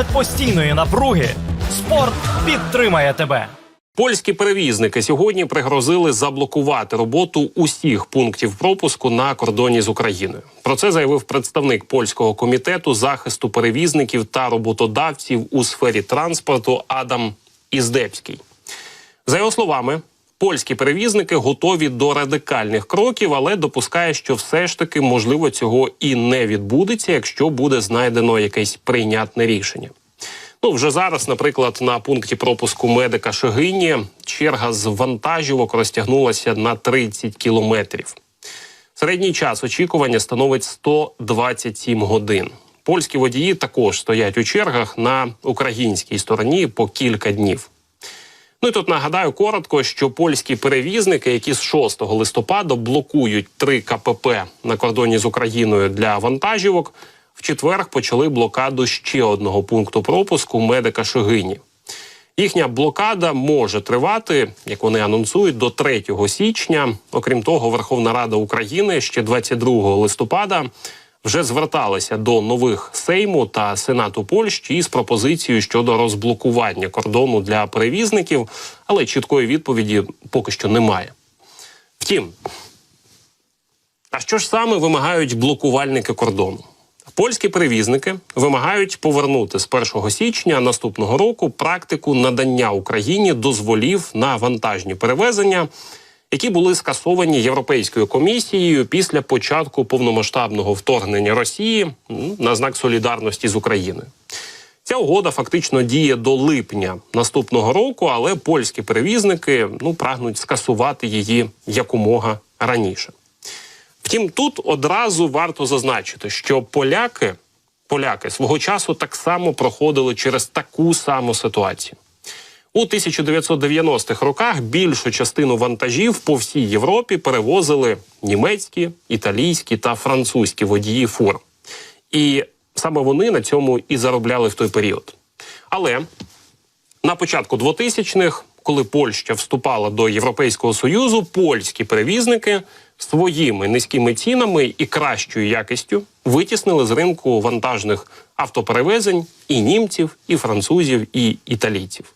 Серед постійної напруги спорт підтримає тебе. Польські перевізники сьогодні пригрозили заблокувати роботу усіх пунктів пропуску на кордоні з Україною. Про це заявив представник польського комітету захисту перевізників та роботодавців у сфері транспорту Адам Іздебський. За його словами, польські перевізники готові до радикальних кроків, але допускає, що все ж таки можливо цього і не відбудеться, якщо буде знайдено якесь прийнятне рішення. Ну вже зараз, наприклад, на пункті пропуску медика Шегині черга з вантажівок розтягнулася на 30 кілометрів. Середній час очікування становить 127 годин. Польські водії також стоять у чергах на українській стороні по кілька днів. Ну і тут нагадаю коротко, що польські перевізники, які з 6 листопада блокують три КПП на кордоні з Україною для вантажівок, в четвер почали блокаду ще одного пункту пропуску медика Шегині. Їхня блокада може тривати, як вони анонсують, до 3 січня. Окрім того, Верховна Рада України ще 22 листопада вже зверталася до нових Сейму та Сенату Польщі із пропозицією щодо розблокування кордону для перевізників, але чіткої відповіді поки що немає. Втім, а що ж саме вимагають блокувальники кордону? Польські перевізники вимагають повернути з 1 січня наступного року практику надання Україні дозволів на вантажні перевезення, які були скасовані Європейською комісією після початку повномасштабного вторгнення Росії на знак солідарності з Україною. Ця угода фактично діє до липня наступного року, але польські перевізники ну прагнуть скасувати її якомога раніше. Втім, тут одразу варто зазначити, що поляки, поляки свого часу так само проходили через таку саму ситуацію. У 1990-х роках більшу частину вантажів по всій Європі перевозили німецькі, італійські та французькі водії фур. І саме вони на цьому і заробляли в той період. Але на початку 2000-х, коли Польща вступала до Європейського Союзу, польські перевізники своїми низькими цінами і кращою якістю витіснили з ринку вантажних автоперевезень і німців, і французів, і італійців.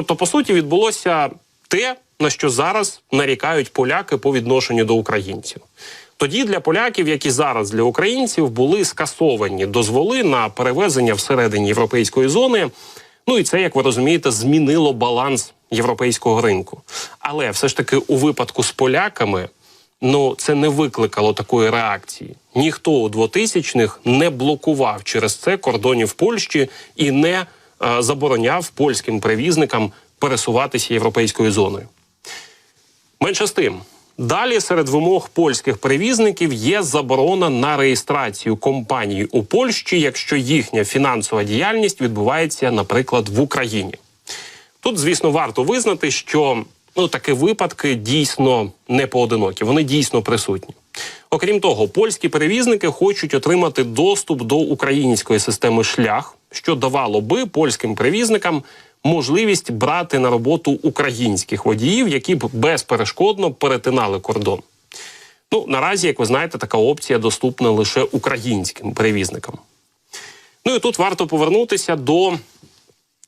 Тобто, по суті, відбулося те, на що зараз нарікають поляки по відношенню до українців. Тоді для поляків, як і зараз для українців, були скасовані дозволи на перевезення всередині європейської зони. Ну і це, як ви розумієте, змінило баланс європейського ринку. Але все ж таки, у випадку з поляками, ну це не викликало такої реакції. Ніхто у 2000-х не блокував через це кордонів Польщі і не забороняв польським перевізникам пересуватися європейською зоною. Менше з тим, далі серед вимог польських перевізників є заборона на реєстрацію компаній у Польщі, якщо їхня фінансова діяльність відбувається, наприклад, в Україні. Тут, звісно, варто визнати, що ну такі випадки дійсно не поодинокі, вони дійсно присутні. Окрім того, польські перевізники хочуть отримати доступ до української системи шлях, що давало би польським перевізникам можливість брати на роботу українських водіїв, які б безперешкодно перетинали кордон. Ну наразі, як ви знаєте, така опція доступна лише українським перевізникам. Ну і тут варто повернутися до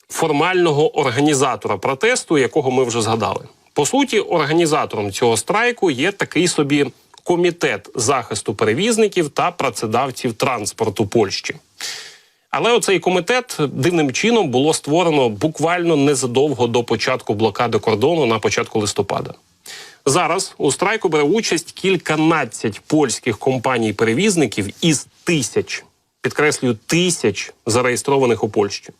формального організатора протесту, якого ми вже згадали. По суті, організатором цього страйку є такий собі комітет захисту перевізників та працедавців транспорту Польщі. Але оцей комітет дивним чином було створено буквально незадовго до початку блокади кордону на початку листопада. Зараз у страйку бере участь кільканадцять польських компаній-перевізників із тисяч, підкреслюю, тисяч зареєстрованих у Польщі.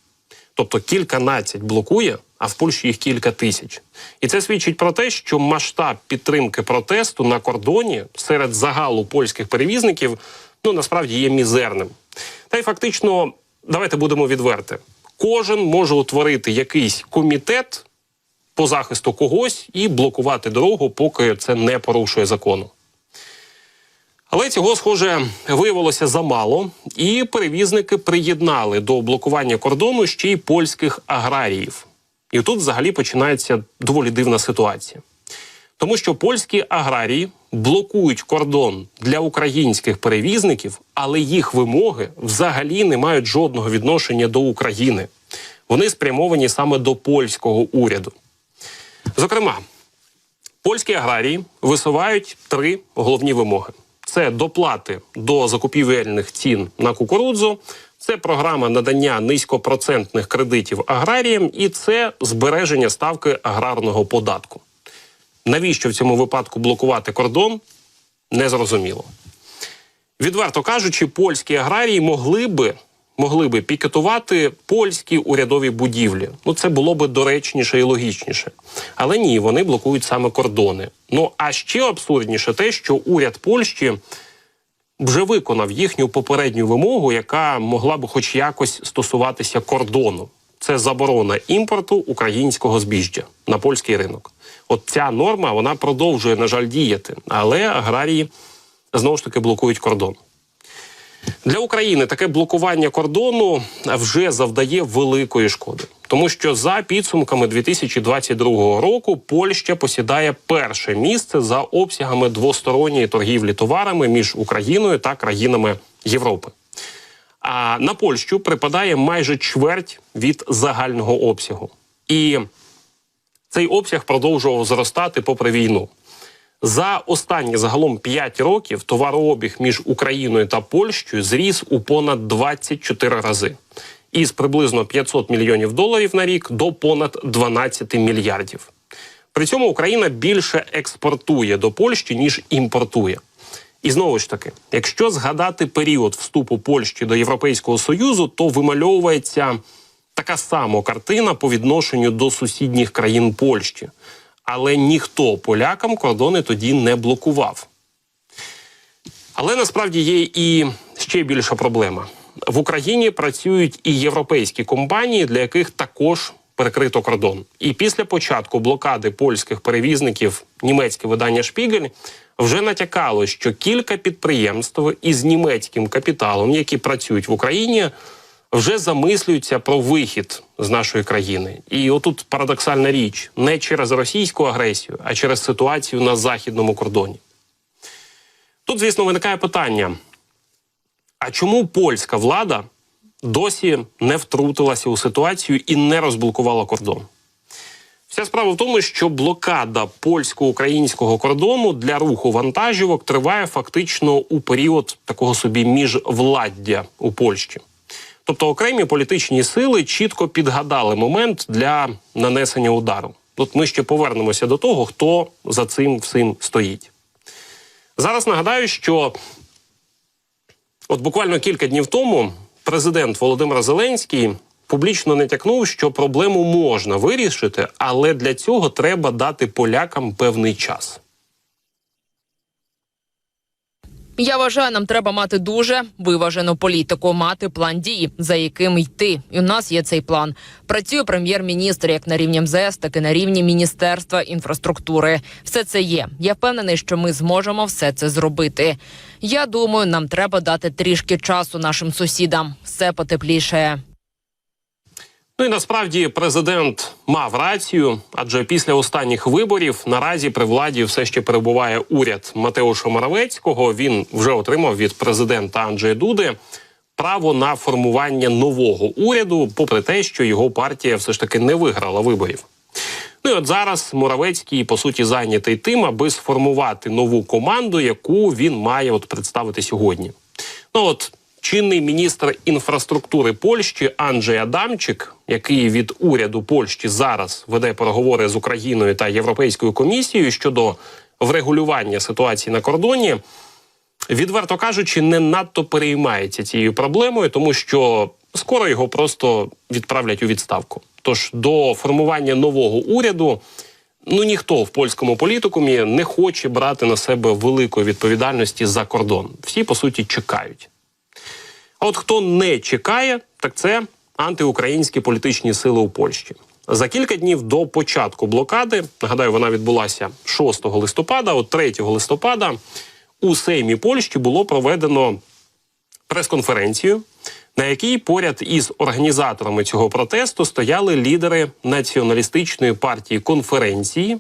Тобто кільканадцять блокує, а в Польщі їх кілька тисяч. І це свідчить про те, що масштаб підтримки протесту на кордоні серед загалу польських перевізників ну насправді є мізерним. Та й фактично, давайте будемо відверти. Кожен може утворити якийсь комітет по захисту когось і блокувати дорогу, поки це не порушує закону. Але цього, схоже, виявилося замало, і перевізники приєднали до блокування кордону ще й польських аграріїв. І тут взагалі починається доволі дивна ситуація. Тому що польські аграрії блокують кордон для українських перевізників, але їх вимоги взагалі не мають жодного відношення до України. Вони спрямовані саме до польського уряду. Зокрема, польські аграрії висувають три головні вимоги: це доплати до закупівельних цін на кукурудзу, це програма надання низькопроцентних кредитів аграріям, і це збереження ставки аграрного податку. Навіщо в цьому випадку блокувати кордон? Незрозуміло. Відверто кажучи, польські аграрії могли би могли би пікетувати польські урядові будівлі. Ну це було би доречніше і логічніше. Але ні, вони блокують саме кордони. Ну а ще абсурдніше те, що уряд Польщі вже виконав їхню попередню вимогу, яка могла б хоч якось стосуватися кордону. Це заборона імпорту українського збіжжя на польський ринок. От ця норма вона продовжує, на жаль, діяти, але аграрії знову ж таки блокують кордон. Для України таке блокування кордону вже завдає великої шкоди, тому що за підсумками 2022 року Польща посідає перше місце за обсягами двосторонньої торгівлі товарами між Україною та країнами Європи. А на Польщу припадає майже чверть від загального обсягу, і цей обсяг продовжував зростати попри війну. За останні загалом 5 років товарообіг між Україною та Польщею зріс у понад 24 рази із приблизно 500 мільйонів доларів на рік до понад 12 мільярдів. При цьому Україна більше експортує до Польщі ніж імпортує. І знову ж таки, якщо згадати період вступу Польщі до Європейського Союзу, то вимальовується така сама картина по відношенню до сусідніх країн Польщі але ніхто полякам кордони тоді не блокував. Але насправді є і ще більша проблема. В Україні працюють і європейські компанії, для яких також перекрито кордон. І після початку блокади польських перевізників німецьке видання Шпігель вже натякало, що кілька підприємств із німецьким капіталом, які працюють в Україні, вже замислюються про вихід з нашої країни. І отут парадоксальна річ: не через російську агресію, а через ситуацію на західному кордоні. Тут, звісно, виникає питання: а чому польська влада досі не втрутилася у ситуацію і не розблокувала кордон? Вся справа в тому, що блокада польсько-українського кордону для руху вантажівок триває фактично у період такого собі міжвладдя у Польщі. Тобто окремі політичні сили чітко підгадали момент для нанесення удару. Тут ми ще повернемося до того, хто за цим всім стоїть. Зараз нагадаю, що от буквально кілька днів тому президент Володимир Зеленський публічно натякнув, що проблему можна вирішити, але для цього треба дати полякам певний час. Я вважаю, нам треба мати дуже виважену політику, мати план дій, за яким йти. І у нас є цей план. Працює прем'єр-міністр як на рівні МЗС, так і на рівні міністерства інфраструктури. Все це є. Я впевнений, що ми зможемо все це зробити. Я думаю, нам треба дати трішки часу нашим сусідам. Все потеплішає. Ну і насправді президент мав рацію, адже після останніх виборів наразі при владі все ще перебуває уряд Матеуша Моравецького. Він вже отримав від президента Анджея Дуди право на формування нового уряду, попри те, що його партія все ж таки не виграла виборів. Ну і от зараз Моравецький по суті зайнятий тим, аби сформувати нову команду, яку він має от представити сьогодні. Ну от чинний міністр інфраструктури Польщі Анджей Адамчик, який від уряду Польщі зараз веде переговори з Україною та Європейською комісією щодо врегулювання ситуації на кордоні, відверто кажучи, не надто переймається цією проблемою, тому що скоро його просто відправлять у відставку. Тож до формування нового уряду. Ну ніхто в польському політикумі не хоче брати на себе великої відповідальності за кордон. Всі по суті чекають. А от хто не чекає, так це антиукраїнські політичні сили у Польщі. За кілька днів до початку блокади, нагадаю, вона відбулася 6 листопада, от 3 листопада у Сеймі Польщі було проведено прес-конференцію, на якій поряд із організаторами цього протесту стояли лідери націоналістичної партії конференції,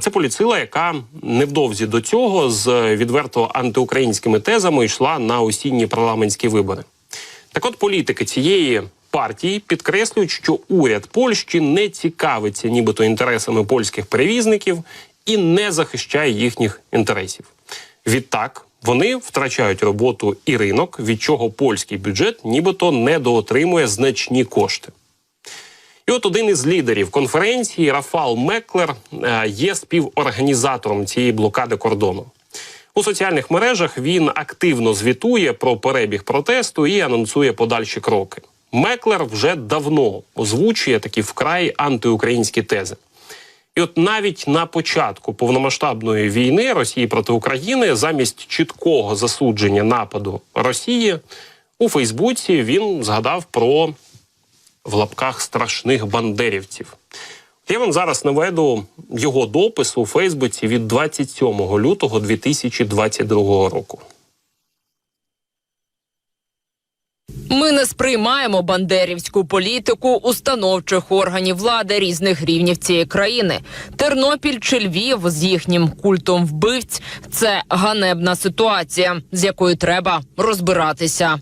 це поліцила, яка невдовзі до цього з відверто антиукраїнськими тезами йшла на осінні парламентські вибори. Так от політики цієї партії підкреслюють, що уряд Польщі не цікавиться нібито інтересами польських перевізників і не захищає їхніх інтересів. Відтак вони втрачають роботу і ринок, від чого польський бюджет нібито недоотримує значні кошти. І от один із лідерів конференції Рафал Меклер е, є співорганізатором цієї блокади кордону. У соціальних мережах він активно звітує про перебіг протесту і анонсує подальші кроки. Меклер вже давно озвучує такі вкрай антиукраїнські тези. І от навіть на початку повномасштабної війни Росії проти України замість чіткого засудження нападу Росії у Фейсбуці він згадав про в лапках страшних бандерівців. Я вам зараз наведу його допис у Фейсбуці від 27 лютого 2022 року. Ми не сприймаємо бандерівську політику установчих органів влади різних рівнів цієї країни. Тернопіль чи Львів з їхнім культом вбивць це ганебна ситуація, з якою треба розбиратися.